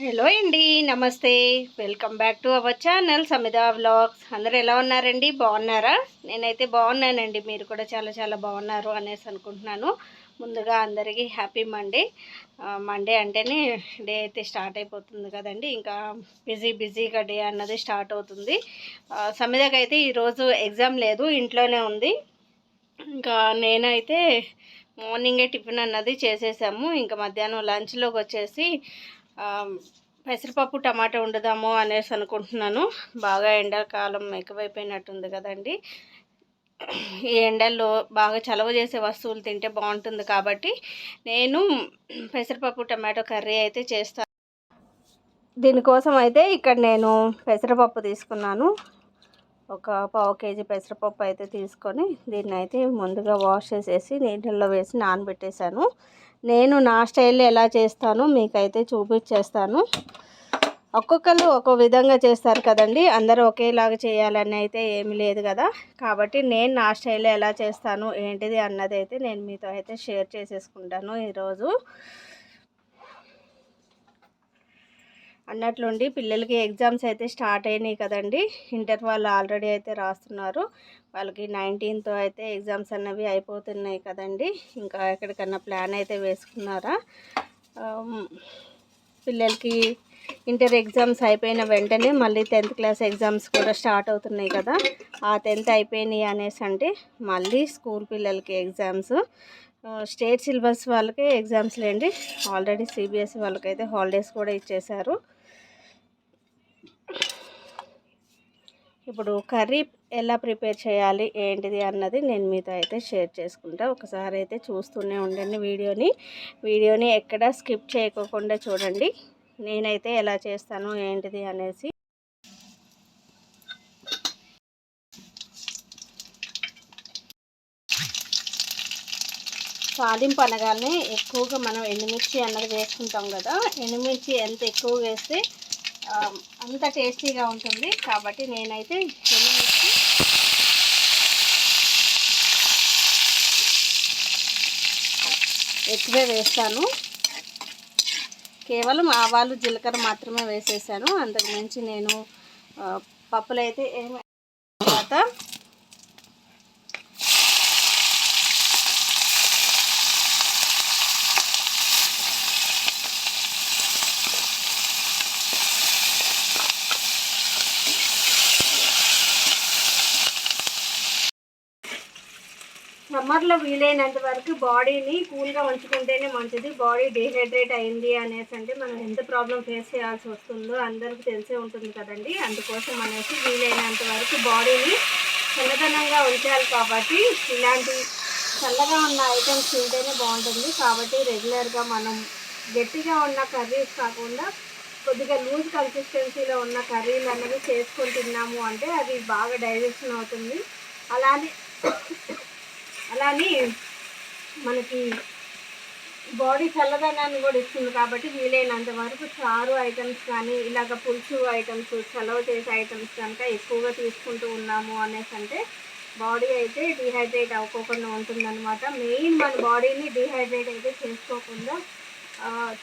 Hello అండి నమస్తే. Welcome back to our channel Samitha vlogs అందరూ ఎలా ఉన్నారండి? బాగున్నారా? నేనైతే బాగున్నానండి. మీరు కూడా చాలా చాలా బాగున్నారు అనేసి అనుకుంటున్నాను. ముందుగా అందరికీ హ్యాపీ మండే మండే అంటేనే డే అయితే స్టార్ట్ అయిపోతుంది కదండి. ఇంకా బిజీ బిజీగా డే అన్నది స్టార్ట్ అవుతుంది. సమితకి అయితే ఈరోజు ఎగ్జామ్ లేదు ఇంట్లోనే ఉంది. ఇంకా నేనైతే మార్నింగే టిఫిన్ అన్నది చేసేసాము. ఇంకా మధ్యాహ్నం లంచ్లోకి వచ్చేసి పెసరపప్పు టమాటా వండుదాము అనేసి అనుకుంటున్నాను. బాగా ఎండాకాలం ఎక్కువైపోయినట్టుంది కదండి. ఈ ఎండల్లో బాగా చలవ చేసే వస్తువులు తింటే బాగుంటుంది కాబట్టి నేను పెసరపప్పు టమాటో కర్రీ అయితే చేస్తాను దీనికోసం అయితే ఇక్కడ నేను పెసరపప్పు తీసుకున్నాను. ఒక పావు కేజీ పెసరపప్పు అయితే తీసుకొని దీన్ని అయితే ముందుగా వాష్ చేసేసి నీళ్ళల్లో వేసి నానబెట్టేశాను. నేను నా స్టైల్లో ఎలా చేస్తానో మీకైతే చూపించేస్తాను. ఒక్కొక్కరు ఒక్కో విధంగా చేస్తారు కదండి. అందరూ ఒకేలాగా చేయాలని అయితే ఏమీ లేదు కదా. కాబట్టి నేను నా స్టైల్లో ఎలా చేస్తాను ఏంటిది అన్నది అయితే నేను మీతో అయితే షేర్ చేసేసుకుంటాను ఈరోజు. అన్నట్లుండి పిల్లలకి ఎగ్జామ్స్ అయితే స్టార్ట్ అయినాయి కదండి. ఇంటర్ వాళ్ళు ఆల్రెడీ అయితే రాస్తున్నారు. వాళ్ళకి నైన్టీన్త్ అయితే ఎగ్జామ్స్ అన్నవి అయిపోతున్నాయి కదండి. ఇంకా ఎక్కడికన్నా ప్లాన్ అయితే వేసుకున్నారా? పిల్లలకి ఇంటర్ ఎగ్జామ్స్ అయిపోయిన వెంటనే మళ్ళీ టెన్త్ క్లాస్ ఎగ్జామ్స్ కూడా స్టార్ట్ అవుతున్నాయి కదా. ఆ టెన్త్ అయిపోయినాయి అనేసి అంటే మళ్ళీ స్కూల్ పిల్లలకి ఎగ్జామ్స్. స్టేట్ సిలబస్ వాళ్ళకి ఎగ్జామ్స్ లేండి. ఆల్రెడీ సిబిఎస్ఈ వాళ్ళకైతే హాలిడేస్ కూడా ఇచ్చేశారు. ఇప్పుడు కర్రీ ఎలా ప్రిపేర్ చేయాలి ఏంటిది అన్నది నేను మీతో అయితే షేర్ చేసుకుంటా. ఒకసారి అయితే చూస్తూనే ఉండండి వీడియోని. వీడియోని ఎక్కడ స్కిప్ చేయకోకుండా చూడండి. నేనైతే ఎలా చేస్తాను ఏంటిది అనేసి. తాలింపు అనగానే ఎక్కువగా మనం ఎండుమిర్చి అన్నది వేసుకుంటాం కదా ఎండుమిర్చి ఎంత ఎక్కువ వేస్తే అంత టేస్టీగా ఉంటుంది. కాబట్టి నేనైతే ఎండుమిర్చి ఎక్కువే వేస్తాను. కేవలం ఆవాలు జీలకర్ర మాత్రమే వేసేసాను. అంతకు మించి నేను పప్పులైతే పప్పులు అయితే ఏమి తర్వాత సమ్మర్లో వీలైనంత వరకు బాడీని కూల్గా ఉంచుకుంటేనే మంచిది. బాడీ డిహైడ్రేట్ అయింది అనేసి అంటే మనం ఎంత ప్రాబ్లం ఫేస్ చేయాల్సి వస్తుందో అందరికీ తెలిసే ఉంటుంది కదండి. అందుకోసం అనేసి వీలైనంత వరకు బాడీని చల్లదనంగా ఉంచాలి కాబట్టి ఇలాంటి చల్లగా ఉన్న ఐటమ్స్ తింటేనే బాగుంటుంది. కాబట్టి రెగ్యులర్గా మనం గట్టిగా ఉన్న కర్రీస్ కాకుండా కొద్దిగా లూజ్ కన్సిస్టెన్సీలో ఉన్న కర్రీలు అనేవి చేసుకొని తిన్నాము అంటే అది బాగా డైజెషన్ అవుతుంది. అలానే కానీ మనకి బాడీ చల్లదనాన్ని కూడా ఇస్తుంది కాబట్టి వీలైనంత వరకు చారు ఐటమ్స్ కానీ ఇలాగ పులుసు ఐటమ్స్ చలవ చేసే ఐటమ్స్ కనుక ఎక్కువగా తీసుకుంటూ ఉన్నాము అనేసి అంటే బాడీ అయితే డిహైడ్రేట్ అవ్వకుండా ఉంటుందన్నమాట. మెయిన్ మన బాడీని డిహైడ్రేట్ అయితే చేసుకోకుండా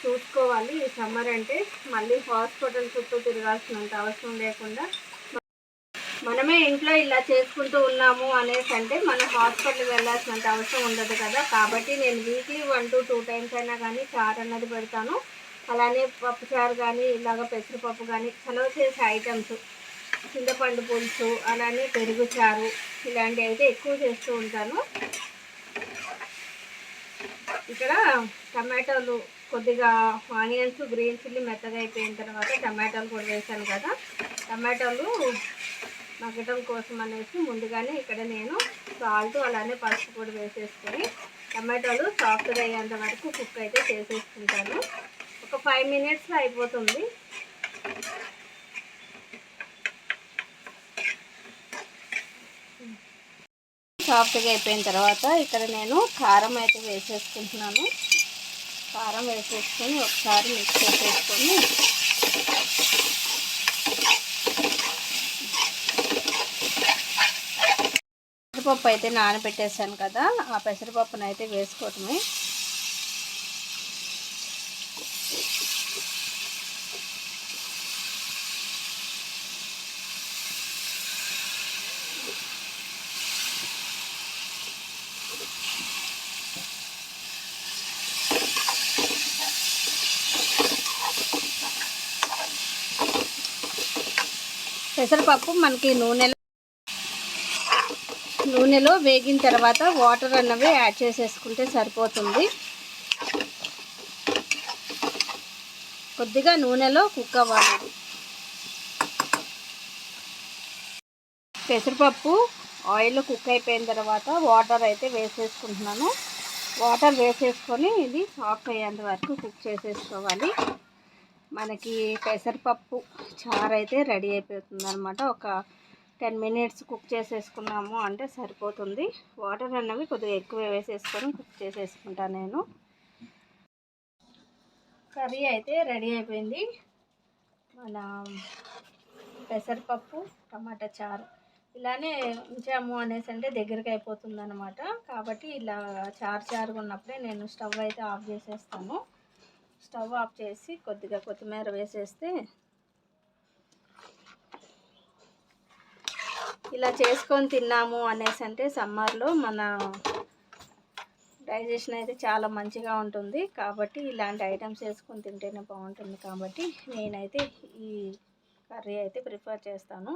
చూసుకోవాలి ఈ సమ్మర్ అంటే. మళ్ళీ హాస్పిటల్ చుట్టూ తిరగాల్సినంత అవసరం లేకుండా మనమే ఇంట్లో ఇలా చేసుకుంటూ ఉన్నాము అనేసి అంటే మనం హాస్పిటల్కి వెళ్ళాల్సినంత అవసరం ఉండదు కదా. కాబట్టి నేను weekly one two two times అయినా కానీ చారు అన్నది పెడతాను. అలానే పప్పు చారు కానీ ఇలాగ పెసరపప్పు కానీ చలవ చేసే ఐటమ్స్ చింతపండు పులుసు అలానే పెరుగు చారు ఇలాంటివి అయితే ఎక్కువ చేస్తూ ఉంటాను. ఇక్కడ టమాటోలు కొద్దిగా ఆనియన్స్ గ్రీన్ చిల్లీ మెత్తగా అయిపోయిన తర్వాత టమాటాలు కూడా వేసాను కదా. టమాటాలు మగ్గడం కోసం అనేసి ముందుగానే ఇక్కడ నేను సాల్ట్ అలానే పసుపు కూడా వేసేసుకొని టమాటాలు సాఫ్ట్గా అయ్యేంత వరకు కుక్ అయితే చేసేసుకుంటాను. ఒక ఫైవ్ మినిట్స్లో అయిపోతుంది. సాఫ్ట్గా అయిపోయిన తర్వాత ఇక్కడ నేను కారం అయితే వేసేసుకుంటున్నాను. కారం వేసేసుకొని ఒకసారి మిక్స్ చేసేసుకొని పెసరపప్పు అయితే నానబెట్టేసాను కదా ఆ పెసరపప్పును అయితే వేసుకోవటమే. పెసరపప్పు మనకి నూనె నూనెలో వేగిన తర్వాత వాటర్ అన్నవి యాడ్ చేసేసుకుంటే సరిపోతుంది. కొద్దిగా నూనెలో కుక్ అవ్వాలి. పెసరపప్పు ఆయిల్ కుక్ అయిపోయిన తర్వాత వాటర్ అయితే వేసేసుకుంటున్నాను. వాటర్ వేసేసుకొని ఇది సాఫ్ట్ అయ్యేంత వరకు కుక్ చేసేసుకోవాలి. మనకి పెసరపప్పు చారు అయితే రెడీ అయిపోతుంది అనమాట ఒక టెన్ మినిట్స్ కుక్ చేసేసుకున్నాము అంటే సరిపోతుంది. వాటర్ అన్నవి కొద్దిగా ఎక్కువ వేసేసుకొని కుక్ చేసేసుకుంటాను నేను. కర్రీ అయితే రెడీ అయిపోయింది. మన పెసరపప్పు టమాటా చారు ఇలానే ఉంచాము అనేసి అంటే దగ్గరికి అయిపోతుంది అనమాట కాబట్టి ఇలా చారు చారు ఉన్నప్పుడే నేను స్టవ్ అయితే ఆఫ్ చేసేస్తాను. స్టవ్ ఆఫ్ చేసి కొద్దిగా కొత్తిమీర వేసేస్తే ఇలా చేసుకొని తిన్నాము అనేసి అంటే సమ్మర్లో మన డైజెషన్ అయితే చాలా మంచిగా ఉంటుంది. కాబట్టి ఇలాంటి ఐటమ్స్ వేసుకొని తింటేనే బాగుంటుంది. కాబట్టి నేనైతే ఈ కర్రీ అయితే ప్రిఫర్ చేస్తాను.